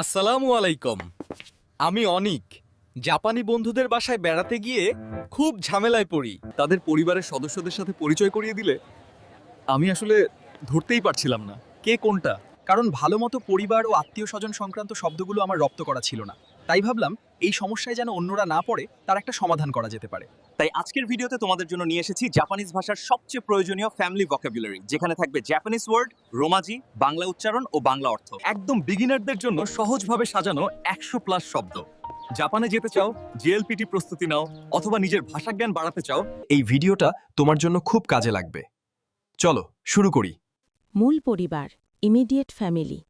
আসসালামু আলাইকুম। আমি অনিক। জাপানি বন্ধুদের বাসায় বেড়াতে গিয়ে খুব ঝামেলায় পড়ি। তাদের পরিবারের সদস্যদের সাথে পরিচয় করিয়ে দিলে আমি আসলে ধরতেই পারছিলাম না। কে কোনটা? কারণ ভালো মতো পরিবার ও আত্মীয় স্বজন সংক্রান্ত শব্দগুলো আমার রপ্ত করা ছিল না। তাই ভাবলাম এই সমস্যায় যেন অন্যরা না পড়ে, তার একটা সমাধান করা যেতে পারে। তাই আজকের ভিডিওতে তোমাদের জন্য নিয়ে এসেছি জাপানিজ ভাষার সবচেয়ে প্রয়োজনীয় ফ্যামিলি ভোকাবুলারি যেখানে থাকবে জাপানিজ ওয়ার্ড রোমাজি বাংলা উচ্চারণ ও বাংলা অর্থ। একদম বিগিনারদের জন্য সহজভাবে সাজানো একশো প্লাস শব্দ। জাপানে যেতে চাও জেএলপিটি প্রস্তুতি নাও, অথবা নিজের ভাষা জ্ঞান বাড়াতে চাও, এই ভিডিওটা তোমার জন্য খুব কাজে লাগবে। চলো, শুরু করি। মূল পরিবার ইমিডিয়েট ফ্যামিলি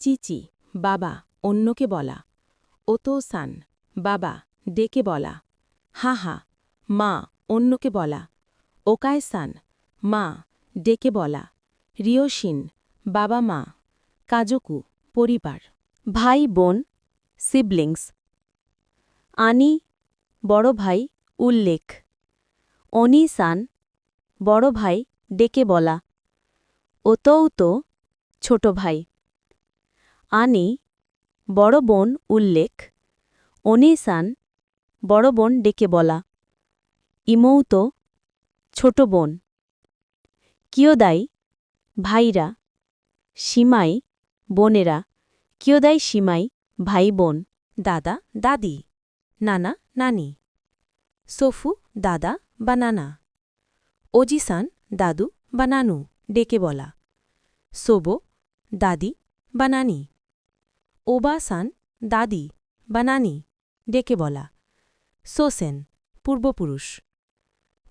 চিচি, বাবা, অন্যকে বলা। ওতোসান, বাবা, ডেকে বলা। হাহা, মা, অন্যকে বলা। ওকায় সান মা, ডেকে বলা। রিয়োশিন বাবা মা, কাজকু, পরিবার। ভাই, বোন, সিবলিংস। আনি, বড় ভাই, উল্লেখ। অনিসান, বড় ভাই, ডেকে বলা। ওতৌতো ছোট ভাই। আনি বড় বোন উল্লেখ। অনিসান বড় বোন ডেকে বলা। ইমৌতো, ছোট বোন। কিয়দাই, ভাইরা। সীমাই, বোনেরা। কিয়দাই, সীমাই, ভাই বোন। দাদা, দাদি। নানা, নানি। সোফু, দাদা বা নানা। ওজিসান দাদু বা নানু। ডেকে বলা। সোবো, দাদি বা নানি। ওবাসান, দাদি বা নানি ডেকে বলা। সোসেন, পূর্বপুরুষ।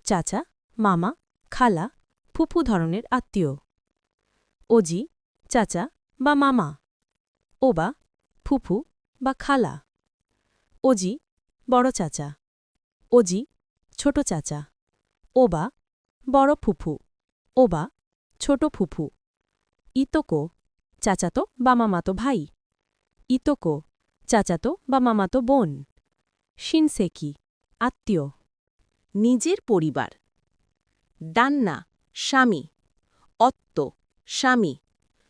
চাচা, মামা, খালা, ফুফু ধরনের আত্মীয়। ওজি, চাচা বা মামা। ওবা, ফুফু বা খালা। ওজি, বড় চাচা। ওজি, ছোট চাচা। ওবা, বড় ফুফু। ওবা, ছোট ফুফু। ইতোকো, চাচাতো বা মামাতো ভাই। ইতোকো, চাচাতো বা মামাতো বোন। শিনসেকি, আত্মীয়। নিজের পরিবার। ডান্না স্বামী। অত্ত, স্বামী।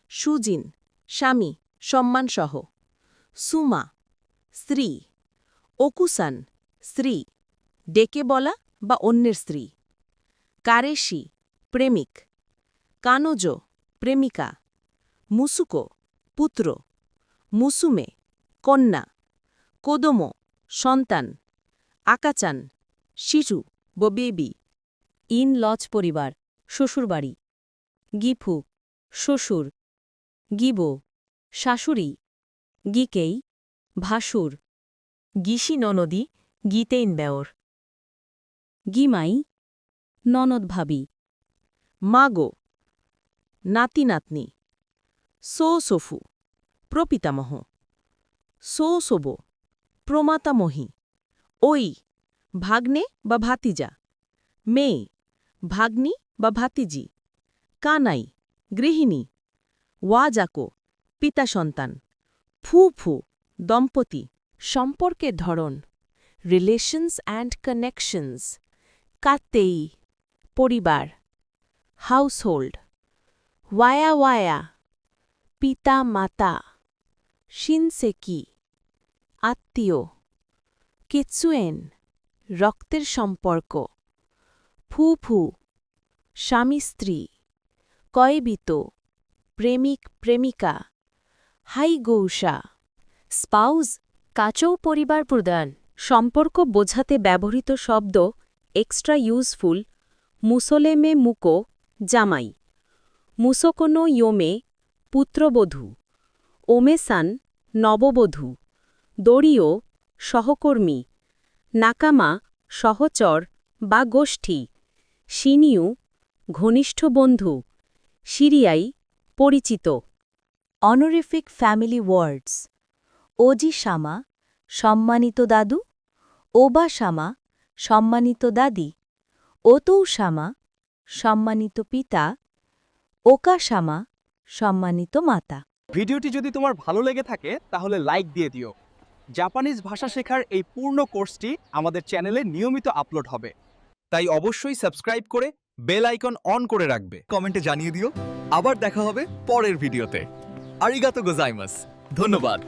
সুজিন, স্বামী, সম্মানসহ। সুমা, স্ত্রী। ওকুসান স্ত্রী। ডেকে বলা বা অন্যের স্ত্রী। কারেশি, প্রেমিক। কানোজো, প্রেমিকা। মুসুকো, পুত্র। মুসুমে, কন্যা, কোদোমো, সন্তান, আকাচান, শিশু, বা বেবি, ইন লজ পরিবার, শ্বশুরবাড়ি, গিফু, শ্বশুর, গিবো, শাশুড়ি, গিকেই, ভাসুর গিসি ননদি, গীতেইন বেওর, গিমাই, ননদ ভাবি, মাগো, নাতি নাতনি, সো সফু। প্রপিতামহ। সো সোবো, প্রমাতামহী। ওই, ভাগ্নে বা ভাতিজা। মেয়ে, ভাগ্নি বা ভাতিজি। কানাই, গৃহিণী। ওয়াজাকো পিতা সন্তান ফু ফু, দম্পতি। সম্পর্কের ধরন, রিলেশনস অ্যান্ড কানেকশনস। কাতেই পরিবার। হাউসহোল্ড। ওয়ায়া ওয়ায়া পিতা মাতা শিনসেকি, আত্মীয়, কেচুয়েন, রক্তের সম্পর্ক ফু ফু স্বামী স্ত্রী, কয়বিত, প্রেমিক, প্রেমিকা হাইগৌষা স্পাউজ কাচৌ পরিবার প্রদান, সম্পর্ক বোঝাতে ব্যবহৃত শব্দ, এক্সট্রা ইউজফুল, মুসলেমে মুকো, জামাই, মুসোকোনো ইয়োমে, পুত্রবধূ, ওমেসান নববধূ, দড়িও সহকর্মী, নাকামা সহচর বা গোষ্ঠী, সিনিয়ু ঘনিষ্ঠ বন্ধু, সিরিয়াই পরিচিত। অনোরিফিক ফ্যামিলি ওয়ার্ডস ওজি শামা সম্মানিত দাদু ওবা শামা সম্মানিত দাদি ওতৌ শামা সম্মানিত পিতা ওকা শামা সম্মানিত মাতা। ভিডিওটি যদি তোমার ভালো লেগে থাকে, তাহলে লাইক দিয়ে দিও। জাপানিজ ভাষা শেখার এই পূর্ণ কোর্সটি আমাদের চ্যানেলে নিয়মিত আপলোড হবে। তাই অবশ্যই সাবস্ক্রাইব করে বেল আইকন অন করে রাখবে। কমেন্টে জানিয়ে দিও। আবার দেখা হবে পরের ভিডিওতে। আরিগাতো গোজাইমাস। ধন্যবাদ।